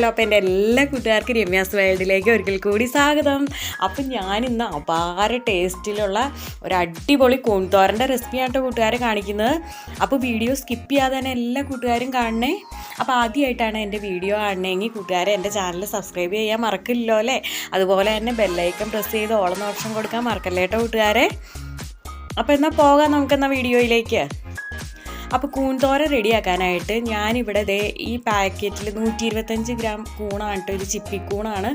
Hello അപ്പം എന്റെ എല്ലാ കൂട്ടുകാർക്കും രമ്യാസ് വേൾഡിലേക്ക് ഒരിക്കൽ കൂടി സ്വാഗതം. അപ്പം ഇന്ന് അപാര ടേസ്റ്റിലുള്ള ഒരു അടിപൊളി കൂൺതോരന്റെ റെസിപ്പിയാട്ടോ കൂട്ടുകാരെ കാണിക്കുന്നത്. അപ്പോൾ വീഡിയോ സ്കിപ്പ് ചെയ്യാതെ തന്നെ എല്ലാ കൂട്ടുകാരും കാണണേ. അപ്പോൾ ആദ്യമായിട്ടാണ് എന്റെ വീഡിയോ കാണണമെങ്കിൽ കൂട്ടുകാരെ എന്റെ ചാനൽ സബ്സ്ക്രൈബ് ചെയ്യാൻ മറക്കില്ലല്ലോ അല്ലേ? അതുപോലെ തന്നെ ബെല്ലൈക്കൺ പ്രസ് ചെയ്ത് ഓളം ഓപ്ഷൻ കൊടുക്കാൻ മറക്കല്ലേട്ടോ കൂട്ടുകാരെ? അപ്പോൾ എന്നാൽ പോകാം നമുക്കെന്നാൽ വീഡിയോയിലേക്ക്. അപ്പോൾ കൂൺതോര റെഡിയാക്കാനായിട്ട് ഞാനിവിടെ ദേ ഈ പാക്കറ്റിൽ നൂറ്റി ഇരുപത്തഞ്ച് ഗ്രാം കൂണാണ് കേട്ടോ ചിപ്പി കൂണാണ്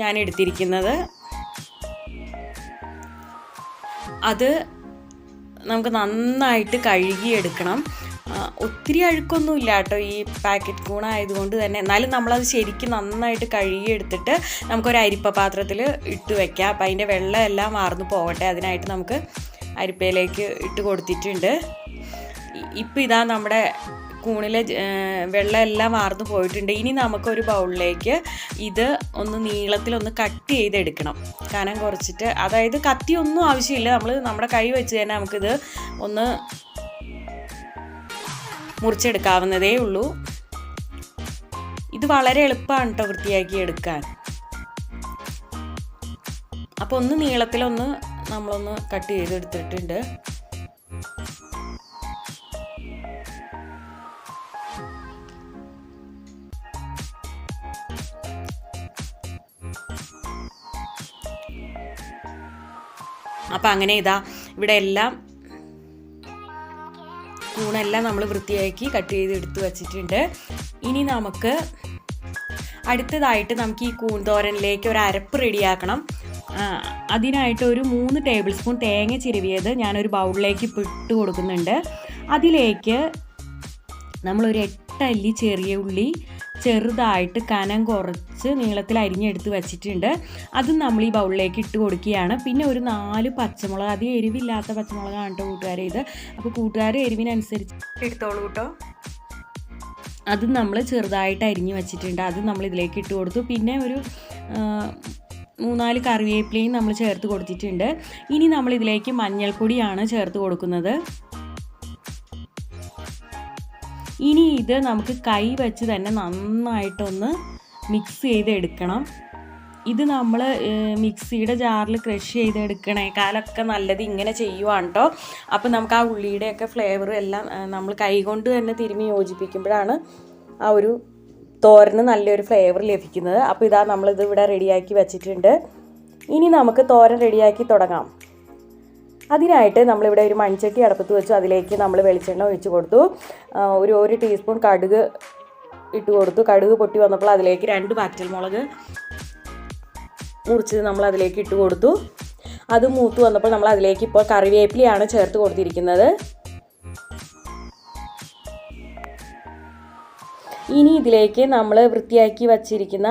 ഞാൻ എടുത്തിരിക്കുന്നത്. അത് നമുക്ക് നന്നായിട്ട് കഴുകിയെടുക്കണം. ഒത്തിരി അഴുക്കൊന്നുമില്ല കേട്ടോ ഈ പാക്കറ്റ് കൂണായതുകൊണ്ട് തന്നെ. എന്നാലും നമ്മളത് ശരിക്കും നന്നായിട്ട് കഴുകിയെടുത്തിട്ട് നമുക്കൊരു അരിപ്പ പാത്രത്തിൽ ഇട്ട് വെക്കാം. അപ്പം അതിന്റെ വെള്ളമെല്ലാം മാർന്നു പോകട്ടെ അതിനായിട്ട് നമുക്ക് അരിപ്പയിലേക്ക് ഇട്ട് കൊടുത്തിട്ടുണ്ട്. ഇപ്പം ഇതാ നമ്മുടെ കൂണിലെ വെള്ളമെല്ലാം വാർന്നു പോയിട്ടുണ്ട്. ഇനി നമുക്കൊരു ബൗളിലേക്ക് ഇത് ഒന്ന് നീളത്തിലൊന്ന് കട്ട് ചെയ്തെടുക്കണം. കനം കുറച്ചിട്ട് അതായത് കത്തിയൊന്നും ആവശ്യമില്ല. നമ്മൾ നമ്മുടെ കൈ വെച്ച് തന്നെ നമുക്കിത് ഒന്ന് മുറിച്ചെടുക്കാവുന്നതേ ഉള്ളൂ. ഇത് വളരെ എളുപ്പമാണ് കേട്ടോ വൃത്തിയാക്കി എടുക്കാൻ. അപ്പോൾ ഒന്ന് നീളത്തിലൊന്ന് നമ്മളൊന്ന് കട്ട് ചെയ്തെടുത്തിട്ടുണ്ട്. അപ്പം അങ്ങനെ ഇതാ ഇവിടെ എല്ലാം കൂണെല്ലാം നമ്മൾ വൃത്തിയാക്കി കട്ട് ചെയ്ത് എടുത്തു വച്ചിട്ടുണ്ട്. ഇനി നമുക്ക് അടുത്തതായിട്ട് നമുക്ക് ഈ കൂന്തോരനിലേക്ക് ഒരു അരപ്പ് റെഡിയാക്കണം. അതിനായിട്ട് ഒരു മൂന്ന് ടേബിൾ സ്പൂൺ തേങ്ങ ചിരുവിയത് ഞാനൊരു ബൗളിലേക്ക് ഇപ്പോൾ ഇട്ട് കൊടുക്കുന്നുണ്ട്. അതിലേക്ക് നമ്മളൊരു എട്ടല്ലി ചെറിയ ഉള്ളി ചെറുതായിട്ട് കനം കുറച്ച് നീളത്തിൽ അരിഞ്ഞെടുത്ത് വെച്ചിട്ടുണ്ട്. അത് നമ്മൾ ഈ ബൗളിലേക്ക് ഇട്ട് കൊടുക്കുകയാണ്. പിന്നെ ഒരു നാല് പച്ചമുളക് അധികം എരിവില്ലാത്ത പച്ചമുളകാണ് കേട്ടോ കൂട്ടുകാരെ ഇത്. അപ്പോൾ കൂട്ടുകാർ എരിവിനനുസരിച്ച് എടുത്തോളൂ കേട്ടോ. അതും നമ്മൾ ചെറുതായിട്ട് അരിഞ്ഞ് വെച്ചിട്ടുണ്ട്. അത് നമ്മൾ ഇതിലേക്ക് ഇട്ട് കൊടുത്തു. പിന്നെ ഒരു മൂന്നാൽ കറിവേപ്പിലയും നമ്മൾ ചേർത്ത് കൊടുത്തിട്ടുണ്ട്. ഇനി നമ്മൾ ഇതിലേക്ക് മഞ്ഞൾപ്പൊടിയാണ് ചേർത്ത് കൊടുക്കുന്നത്. ഇനി ഇത് നമുക്ക് കൈ വെച്ച് തന്നെ നന്നായിട്ടൊന്ന് മിക്സ് ചെയ്തെടുക്കണം. ഇത് നമ്മൾ മിക്സിയുടെ ജാറിൽ ക്രഷ് ചെയ്തെടുക്കണേക്കാളൊക്കെ നല്ലത് ഇങ്ങനെ ചെയ്യുവാണ് കേട്ടോ അപ്പോൾ നമുക്ക് ആ ഉള്ളിയുടെയൊക്കെ ഫ്ലേവർ എല്ലാം നമ്മൾ കൈകൊണ്ട് തന്നെ തിരുമ്മി യോജിപ്പിക്കുമ്പോഴാണ് ആ ഒരു തോരന് നല്ലൊരു ഫ്ലേവർ ലഭിക്കുന്നത്. അപ്പോൾ ഇതാ നമ്മളിത് ഇവിടെ റെഡിയാക്കി വെച്ചിട്ടുണ്ട്. ഇനി നമുക്ക് തോരൻ റെഡിയാക്കി തുടങ്ങാം. അതിനായിട്ട് നമ്മളിവിടെ ഒരു മൺചട്ടി അടുപ്പത്ത് വെച്ചു. അതിലേക്ക് നമ്മൾ വെളിച്ചെണ്ണ ഒഴിച്ച് കൊടുത്തു. ഒരു ഒരു ടീസ്പൂൺ കടുക് ഇട്ട് കൊടുത്തു. കടുക് പൊട്ടി വന്നപ്പോൾ അതിലേക്ക് രണ്ട് വറ്റൽമുളക് മുറിച്ചത് നമ്മൾ അതിലേക്ക് ഇട്ട് കൊടുത്തു. അത് മൂത്ത് വന്നപ്പോൾ നമ്മൾ അതിലേക്ക് ഇപ്പോൾ കറിവേപ്പിലയാണ് ചേർത്ത് കൊടുത്തിരിക്കുന്നത്. ഇനി ഇതിലേക്ക് നമ്മൾ വൃത്തിയാക്കി വച്ചിരിക്കുന്ന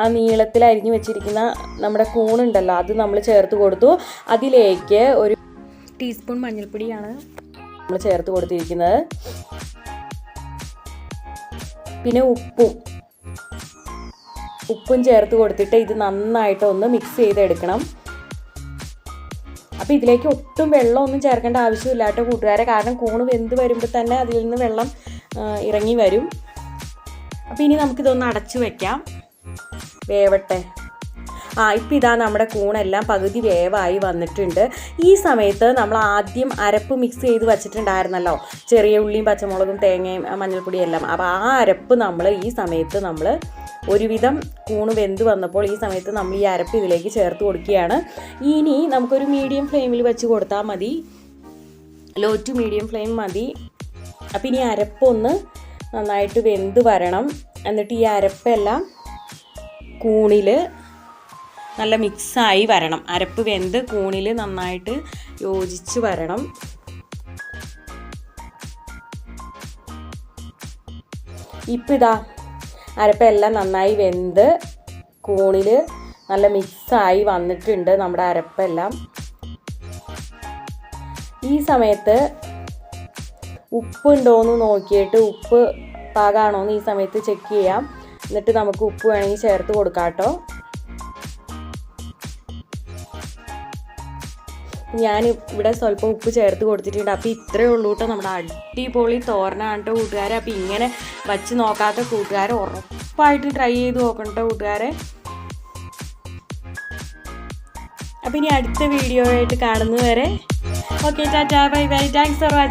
ആ നീളത്തിൽ അരിഞ്ഞു വെച്ചിരിക്കുന്ന നമ്മുടെ കൂണുണ്ടല്ലോ അത് നമ്മൾ ചേർത്ത് കൊടുത്തു. അതിലേക്ക് ഒരു ടീസ്പൂൺ മഞ്ഞൾപ്പൊടിയാണ് നമ്മൾ ചേർത്ത് കൊടുത്തിരിക്കുന്നത്. പിന്നെ ഉപ്പും ഉപ്പും ചേർത്ത് കൊടുത്തിട്ട് ഇത് നന്നായിട്ട് ഒന്ന് മിക്സ് ചെയ്തെടുക്കണം. അപ്പോൾ ഇതിലേക്ക് ഒട്ടും വെള്ളമൊന്നും ചേർക്കേണ്ട ആവശ്യമില്ല കേട്ടോ കൂട്ടുകാരെ. കാരണം കൂണ് വെന്ത് വരുമ്പോൾ തന്നെ അതിൽ നിന്ന് വെള്ളം ഇറങ്ങി വരും. അപ്പോൾ ഇനി നമുക്കിതൊന്ന് അടച്ചു വെക്കാം. വേവട്ടെ. ആ ഇപ്പം ഇതാ നമ്മുടെ കൂണെല്ലാം പകുതി വേവായി വന്നിട്ടുണ്ട്. ഈ സമയത്ത് നമ്മൾ ആദ്യം അരപ്പ് മിക്സ് ചെയ്ത് വച്ചിട്ടുണ്ടായിരുന്നല്ലോ. ചെറിയ ഉള്ളിയും പച്ചമുളകും തേങ്ങയും മഞ്ഞൾപ്പൊടിയും എല്ലാം അപ്പോൾ ആ അരപ്പ് നമ്മൾ ഈ സമയത്ത് നമ്മൾ ഒരുവിധം കൂണ് വെന്ത് വന്നപ്പോൾ ഈ സമയത്ത് നമ്മൾ ഈ അരപ്പ് ഇതിലേക്ക് ചേർത്ത് കൊടുക്കുകയാണ്. ഇനി നമുക്കൊരു മീഡിയം ഫ്ലെയിമിൽ വെച്ച് കൊടുത്താൽ മതി. ലോ ടു മീഡിയം ഫ്ലെയിം മതി. അപ്പം ഇനി അരപ്പൊന്ന് നന്നായിട്ട് വെന്ത് വരണം. എന്നിട്ട് ഈ അരപ്പെല്ലാം കൂണിൽ നല്ല മിക്സായി വരണം. അരപ്പ് വെന്ത് കൂണിൽ നന്നായിട്ട് യോജിച്ച് വരണം. ഇപ്പം ഇതാ അരപ്പെല്ലാം നന്നായി വെന്ത് കൂണിൽ നല്ല മിക്സായി വന്നിട്ടുണ്ട് നമ്മുടെ അരപ്പെല്ലാം. ഈ സമയത്ത് ഉപ്പുണ്ടോയെന്ന് നോക്കിയിട്ട് ഉപ്പ് പാകാണോ എന്ന് ഈ സമയത്ത് ചെക്ക് ചെയ്യാം. എന്നിട്ട് നമുക്ക് ഉപ്പ് വേണമെങ്കിൽ ചേർത്ത് കൊടുക്കാം കേട്ടോ. ഞാൻ ഇവിടെ സ്വല്പം ഉപ്പ് ചേർത്ത് കൊടുത്തിട്ടുണ്ട്. അപ്പോൾ ഇത്രയേ ഉള്ളൂ കേട്ടോ നമ്മുടെ അടിപൊളി തോരനാണ് കേട്ടോ കൂട്ടുകാരെ. അപ്പോൾ ഇങ്ങനെ വച്ച് നോക്കാത്ത കൂട്ടുകാരെ ഉറപ്പായിട്ടും ഉറപ്പായിട്ട് ട്രൈ ചെയ്ത് നോക്കണം കേട്ടോ കൂട്ടുകാരെ. അപ്പോൾ ഇനി അടുത്ത വീഡിയോ ആയിട്ട് കാണുന്നവരെ okay tata bye bye thanks for watching